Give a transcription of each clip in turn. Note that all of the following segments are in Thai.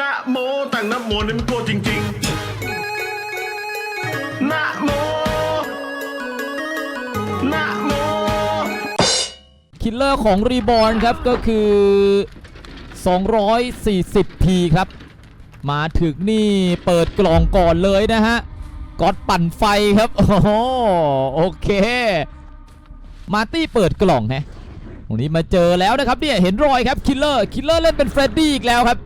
นะโมแต่งนะโมนี่มันโกรธจริงๆนะโมนะโมคิลเลอร์ของรีบอ r ครับก็คือ 240 p ครับ มาถึงนี่เปิดกล่องก่อนเลยนะฮะก๊อตปั่นไฟครับ โอ้โหโอเค มาตี้เปิดกล่องฮะตรงนี้มาเจอแล้วนะครับเนี่ยเห็นรอยครับคิลเลอร์คิลเลอร์เล่นเป็นเฟรดดี้อีกแล้วครับ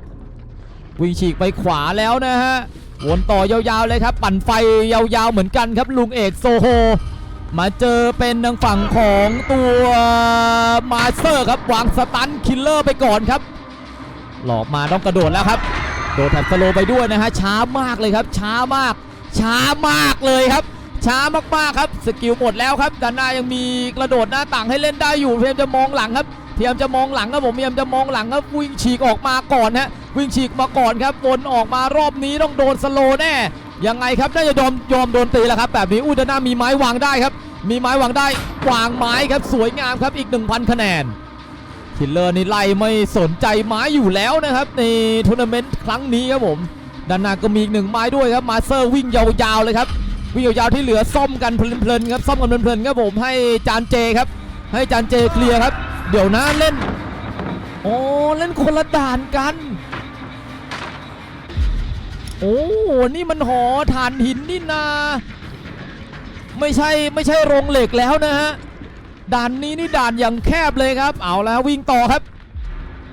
วิ่งฉีกไปขวาแล้วนะฮะวนต่อยาวๆเลยครับ ปั่นไฟยาวๆเหมือนกันครับลุงเอกโซโฮมาเจอเป็นทางฝั่งของตัวมาสเตอร์ครับวางสตันคิลเลอร์ไปก่อนครับ หลอกมาต้องกระโดดแล้วครับโดดแถบสโลไปด้วยนะฮะช้ามากเลยครับ ช้ามาก ช้ามากเลยครับ ช้ามากๆครับสกิลหมดแล้วครับด้านหน้ายังมีกระโดดหน้าต่างให้เล่นได้อยู่พยายามจะมองหลังครับพยายามจะมองหลังครับผมพยายามจะมองหลังครับวิ่งฉีกออกมาก่อนฮะ วิ่งฉีกมาก่อนครับวนออกมารอบนี้ต้องโดนสโลแน่ยังไงครับน่าจะยอมยอมโดนตีแล้วครับแบบนี้อุดนนามีไม้วางได้ครับ มีไม้วางได้วางไม้ครับสวยงามครับอีก 1,000 คะแนนคิลเลอร์นี่ไล่ไม่สนใจไม้อยู่แล้วนะครับ ในทัวร์นาเมนต์ครั้งนี้ครับผมด้านหน้าก็มีอีกหนึ่งไม้ด้วยครับมาเซอร์วิ่งยาวๆเลยครับวิ่งยาวๆที่เหลือซ่อมกันเพลินๆครับซ่อมกันเพลินๆครับผมให้จานเจครับ ให้จานเจเคลียร์ครับ เดี๋ยวนะเล่นโอ้เล่นคนละด่านกัน โอ้นี่มันหอฐานหินนี่นา ไม่ใช่ไม่ใช่โรงเหล็กแล้วนะฮะด่านนี้นี่ด่านอย่างแคบเลยครับ เอาแล้ววิ่งต่อครับ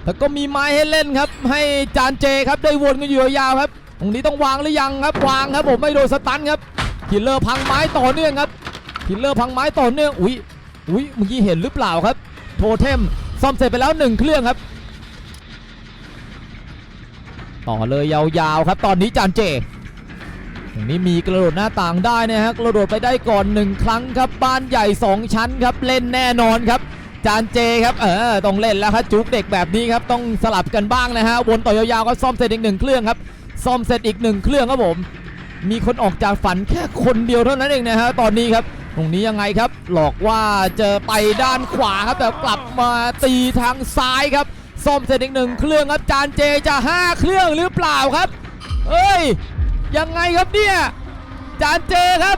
แล้วก็มีไม้ให้เล่นครับ ให้จานเจครับได้วนกันอยู่ยาวครับ ตรงนี้ต้องวางหรือยังครับ วางครับผมไม่โดนสตันครับคิลเลอร์พังไม้ต่อเนื่องครับคิลเลอร์พังไม้ต่อเนื่อง อุ๊ยอุ๊ยเมื่อกี้เห็นหรือเปล่าครับ โทเทมซ่อมเสร็จไปแล้วหนึ่งเครื่องครับ ต่อเลยยาวๆครับตอนนี้จานเจตรงนี้มีกระโดดหน้าต่างได้นะฮะกระโดดไปได้ก่อนหนึ่งครั้งครับบ้านใหญ่ 2 ชั้นครับเล่นแน่นอนครับ จานเจครับเออต้องเล่นแล้วครับจุกเด็กแบบนี้ครับต้องสลับกันบ้างนะฮะวนต่อยาวๆก็ซ่อมเสร็จอีกหนึ่งเครื่องครับซ่อมเสร็จอีกหนึ่งเครื่องครับผมมีคนออกจากฝันแค่คนเดียวเท่านั้นเองนะฮะตอนนี้ครับ ตรงนี้ยังไงครับ หลอกว่าจะไปด้านขวาครับแต่กลับมาตีทางซ้ายครับ ซ่อมเสร็จอีกหนึ่งเครื่องครับจานเจจะห้าเครื่องหรือเปล่าครับ เอ้ย ยังไงครับเนี่ยจานเจครับ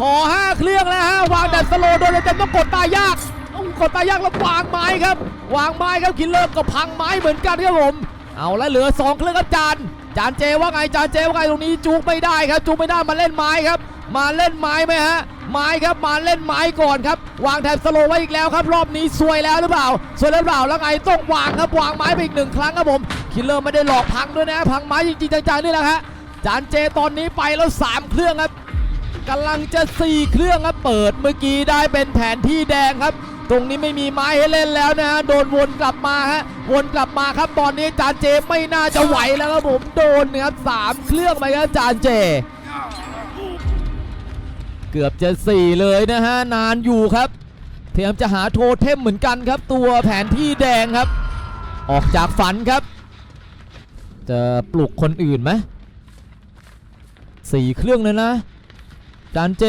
ขอ 5 เครื่องแล้วฮะวางดัดสโลว์โดยจำต้องกดตายากต้องกดตายากแล้ววางไม้ครับ วางไม้ครับคินเลอร์ก็พังไม้เหมือนกันครับผมเอาแล้วเหลือ 2 เครื่องครับจานจานเจว่าไงจานเจว่าไงตรงนี้จูงไม่ได้ครับจูงไม่ได้มาเล่นไม้ครับ มาเล่นไม้ไหมฮะไม้ครับมาเล่นไม้ก่อนครับวางแถบสโลว์ไว้อีกแล้วครับ รอบนี้ซวยแล้วหรือเปล่าซวยแล้วหรือเปล่าแล้วไงต้องวางครับวางไม้ไปอีกหนึ่งครั้งครับผมคิลเลอร์ไม่ได้หลอกพังด้วยนะพังไม้จริงๆจังๆนี่แหละฮะจานเจตอนนี้ไปแล้ว 3 เครื่องครับกำลังจะ 4 เครื่องครับเปิดเมื่อกี้ได้เป็นแผนที่แดงครับ ตรงนี้ไม่มีไม้ให้เล่นแล้วนะฮะโดนวนกลับมาฮะวนกลับมาครับตอนนี้จานเจไม่น่าจะไหวแล้วครับผมโดนนะครับสามเครื่องไปครับจานเจ เกือบจะ 4 เลยนะฮะ นานอยู่ครับพยายามจะหาโทเทมเหมือนกันครับ ตัวแผนที่แดงครับ ออกจากฝันครับ จะปลุกคนอื่นไหมสี่เครื่องเลยนะ จานเจ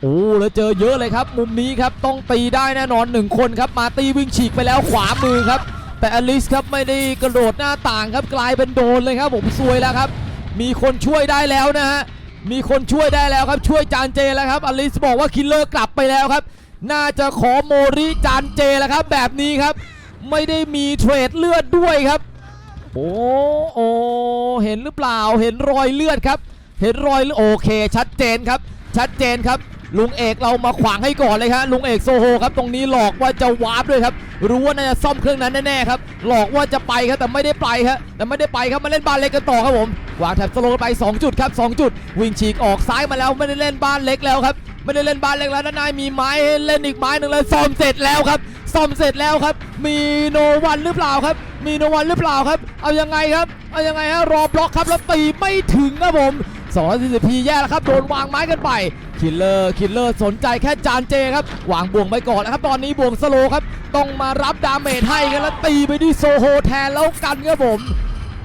โอ้แล้วเจอเยอะเลยครับ มุมนี้ครับต้องตีได้แน่นอนหนึ่งคนครับมาตีวิ่งฉีกไปแล้วขวามือครับ แต่อลิสครับไม่ได้กระโดดหน้าต่างครับกลายเป็นโดนเลยครับผมซวยแล้วครับ มีคนช่วยได้แล้วนะฮะ มีคนช่วยได้แล้วครับช่วยจานเจแล้วครับอลิสบอกว่าคิลเลอร์กลับไปแล้วครับ น่าจะขอโมริจานเจแล้วครับ แบบนี้ครับ ไม่ได้มีเทรดเลือดด้วยครับ โอ้โอเห็นหรือเปล่าเห็นรอยเลือดครับ เห็นรอยโอเค ชัดเจนครับ ชัดเจนครับ ลุงเอกเรามาขวางให้ก่อนเลยครับลุงเอกโซโฮครับตรงนี้หลอกว่าจะวาร์ปด้วยครับรู้ว่าน่าจะซ่อมเครื่องนั้นแน่ๆครับหลอกว่าจะไปครับแต่ไม่ได้ไปครับแต่ไม่ได้ไปครับมาเล่นบ้านเล็กกันต่อครับผมวางแถบสโลว์ไป 2 จุดครับ2จุด วิ่งฉีกออกซ้ายมาแล้วไม่ได้เล่นบ้านเล็กแล้วครับไม่ได้เล่นบ้านเล็กแล้วด้านในมีไม้เล่นอีกไม้หนึ่งแล้วซ่อมเสร็จแล้วครับซ่อมเสร็จแล้วครับ มีโนวันหรือเปล่าครับ มีโนวันหรือเปล่าครับ เอายังไงครับ เอายังไงฮะรอบล็อกครับแล้วตีไม่ถึงครับผม 240พีแย่แล้วครับ โดนวางไม้กันไป คิลเลอร์ คิลเลอร์สนใจแค่จานเจครับ วางบ่วงไปก่อนนะครับ ตอนนี้บ่วงสโลครับ ต้องมารับดาเมจให้กันแล้วตีไปที่โซโฮแทนแล้วกันครับผม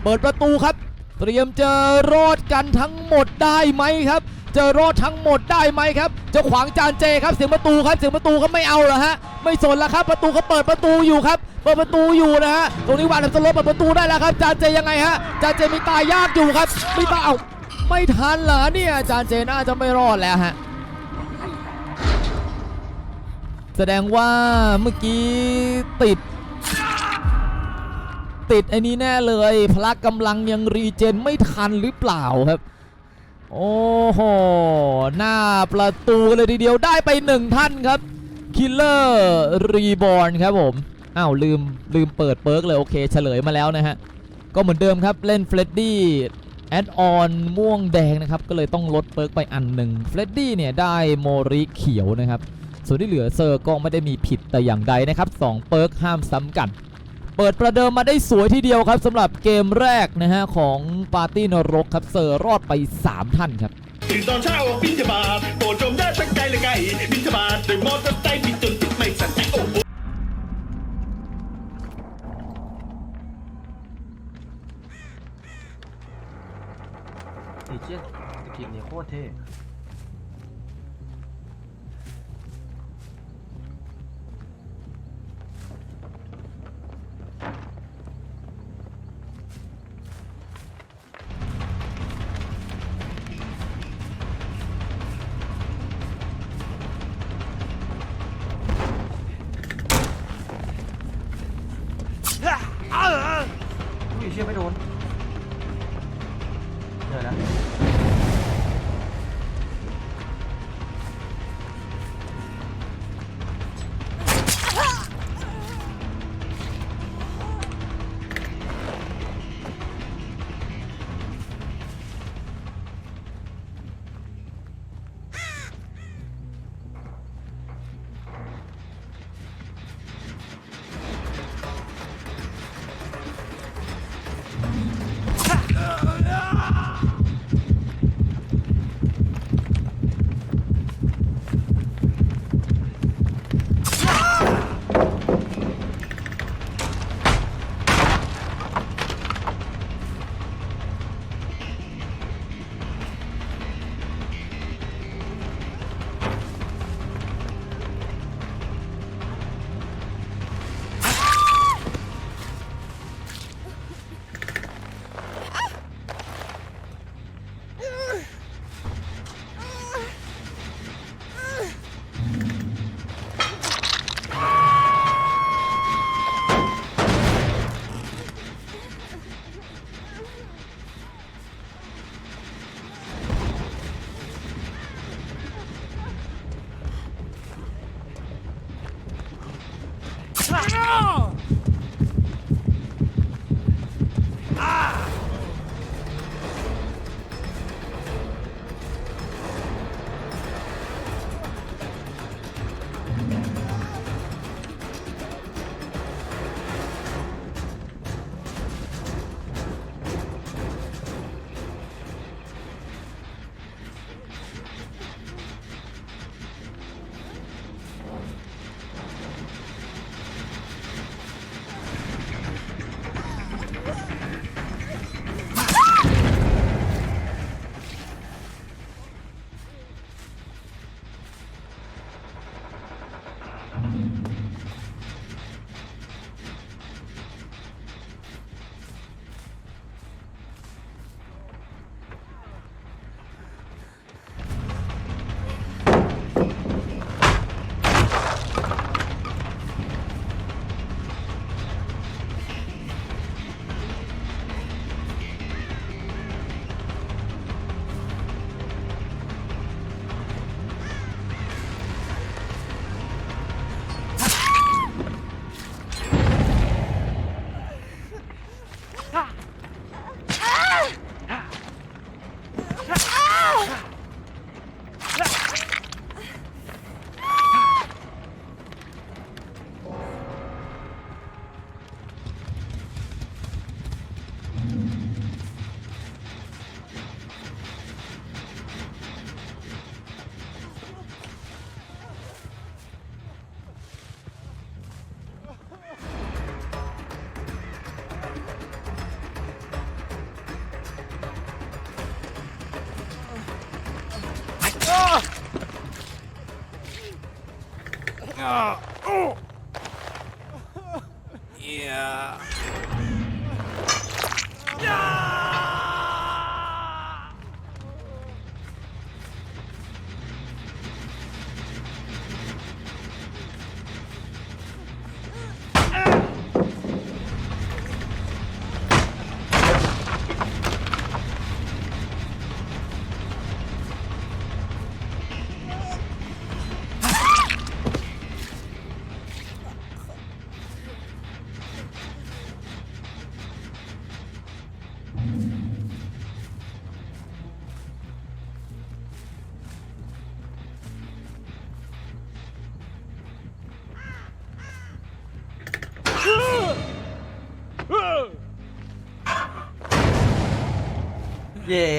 เปิดประตูครับ เตรียมจะรอดกันทั้งหมดได้ไหมครับ จะรอดทั้งหมดได้ไหมครับ จะขวางจานเจครับ เสียงประตูครับ เสียงประตูก็ไม่เอาเหรอฮะ ไม่สนแล้วครับ ประตูก็เปิดประตูอยู่ครับเปิดประตูอยู่นะฮะ ตรงนี้วานสโลเปิดประตูได้แล้วครับ จานเจยังไงฮะ จานเจมีตายยากอยู่ครับ มีตาเอา ไม่ทันเหรอเนี่ยอาจานเจน่าจะไม่รอดแล้วฮะ แสดงว่าเมื่อกี้ติด ติดไอ้นี้แน่เลย พละกำลังยังรีเจนไม่ทันหรือเปล่าครับ โอ้โห หน้าประตูเลยทีเดียวได้ไปหนึ่งท่านครับ คิลเลอร์รีบอ n ครับผมอ้าวลืมลืมเปิดเปิร์กเลย โอเคเฉลยมาแล้วนะฮะ ก็เหมือนเดิมครับเล่นเฟรดดี้ แอดออนม่วงแดงนะครับ ก็เลยต้องลดเปิร์กไปอันหนึ่งเฟรดดี้เนี่ยได้โมริเขียวนะครับ ส่วนที่เหลือเซอร์ก็ไม่ได้มีผิดแต่อย่างใดนะครับ2เปิร์กห้ามซ้ำกัน เปิดประเดิมมาได้สวยทีเดียวครับสำหรับเกมแรกนะฮะของปาร์ตี้นรกครับเซอร์รอดไป 3 ท่านครับตื่นตอนเช้าบินทบาทโปรดจงได้ตั้งใจเลยไงบินทบาทด้วยมอเตอร์ไซค์บินจนติดไม่สั่นใจโอ้โห ไอเจี๊ยสกินนี้โคตรเท่อุ้ยเชี่ยไม่โดน เจ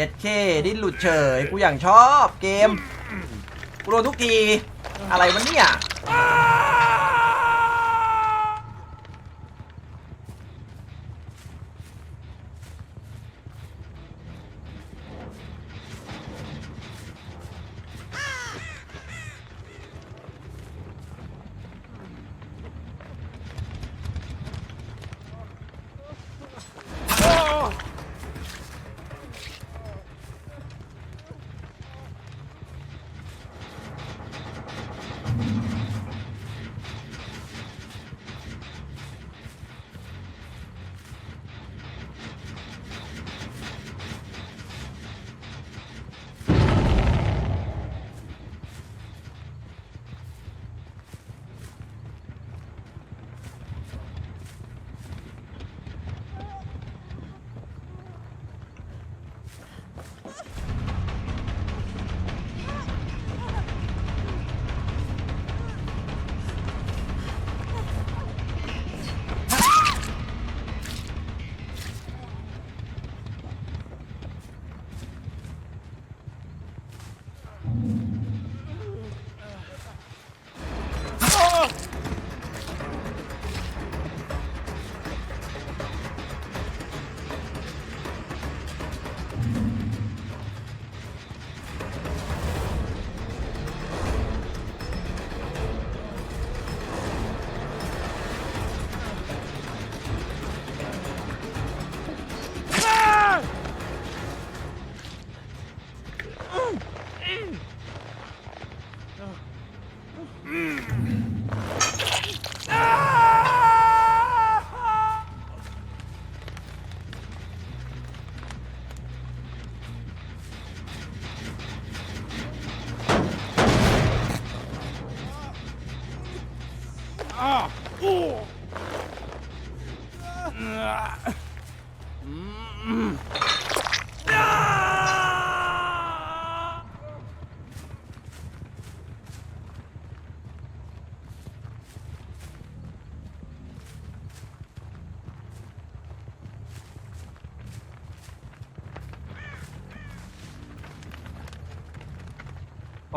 ดเคดิ้นหลุดเฉย กูอย่างชอบเกมกูโดนทุกที อะไรวะเนี่ย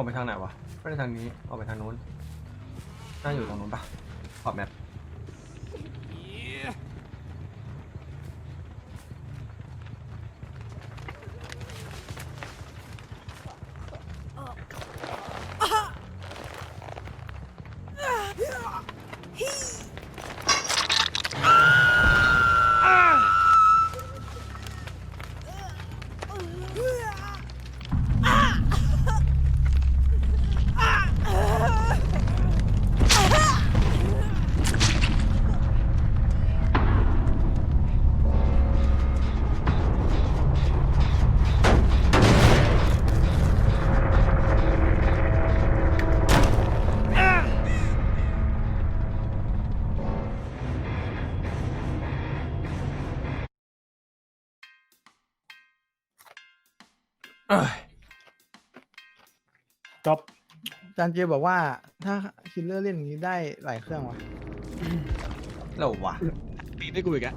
อกไปทางไหนวะไม่ได้ทางนี้ออกไปทางนู้นน่าอยู่ตรงนู้นปะขอบแมป เอ้ยจบจานเจบอกว่า ถ้าคิลเลอร์เล่นอย่างนี้ได้หลายเครื่องวะแล้ววะตีได้กูอีกอะ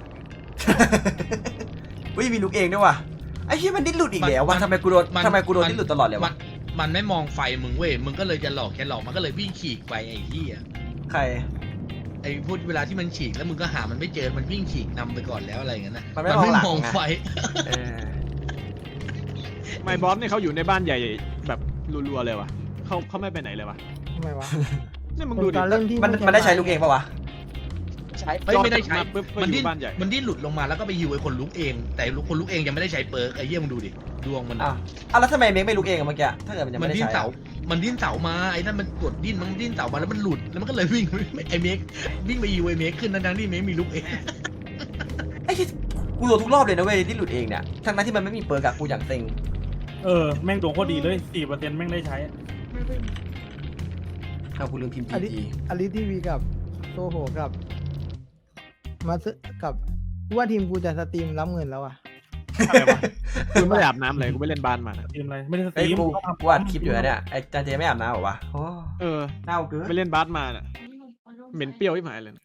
วิมีลูกเองด้วยวะไอ้ที่มันดิ้นหลุดอีกแล้ววะมันทำไมกูโดนมันทำไมกูโดนดิ้นหลุดตลอดเลยวะมันมันไม่มองไฟมึงเว้ย มึงก็เลยจะหลอกแกหลอก มันก็เลยวิ่งฉีกไปไอ้ที่อะใคร ไอ้พูดเวลาที่มันฉีกแล้วมึงก็หามันไม่เจอ มันวิ่งฉีกนำไปก่อนแล้วอะไรอย่างนั้นนะมันไม่มองหลังมองนะไฟ เออ ไม่บอสเนี่ยเขาอยู่ในบ้านใหญ่แบบรัวๆเลยวะเขาเขาไม่ไปไหนเลยวะทำไมวะเนี่ยมึงคนดูดิตอนเล่นที่มันมันได้ใช้ลูกเองปะวะใช้เฮ้ยไม่ได้ใช้มาปุ๊บก็มันอยู่ดิ้นบ้านใหญ่มันดิ้นหลุดลงมาแล้วก็ไปฮิวไอ้คนลุกเอง แต่คนลุกเองยังไม่ได้ใช้เปิร์กไอ้เหี้ยมึงดูดิดวงมัน อ้าวอ้าวแล้วทำไมเมกไม่ลุกเองอะเมื่อกี้ถ้าเกิดมันยังมันไม่ได้ดิ้นใช้เสาอะมันดิ้นเสามา ไอ้นั่นมันกดดิ้น มันดิ้นเสามาแล้วมันหลุด แล้วมันก็เลยวิ่ง ไอ้เมกวิ่งไปฮิวไอ้เมกขึ้นทั้งๆที่เมกมีลุกเองไอ้ที่กูโดนทุกรอบเลยนะเว้ยที่หลุดเองเนี่ยทั้งนั้นที่มันไม่มีเปิร์กอะกูอย่างเต็ง เออ แม่งดวงโคตรดีเลยสี่เปอร์เซ็นต์แม่งได้ใช้เอากูลืมพิมพ์อลิจีอลิทีวีกับโซโหกับ มาซึกับกูว่าทีมกูจะสตรีมรับเงินแล้วอะ อะไรวะ กูไม่ได้อาบน้ำเลยกูไม่เล่นบ้านมานะทีมอะไร ไม่ได้สตเฮ้ยรีมกูกูอัดคลิปอยู่นะเนี่ยไอ้จานเจไม่อาบน้ำเหรอวะโอ้เออเน่าเกินไม่เล่นบ้านมาน่ะเหม็นเปรี้ยวที่หมายเลยนะ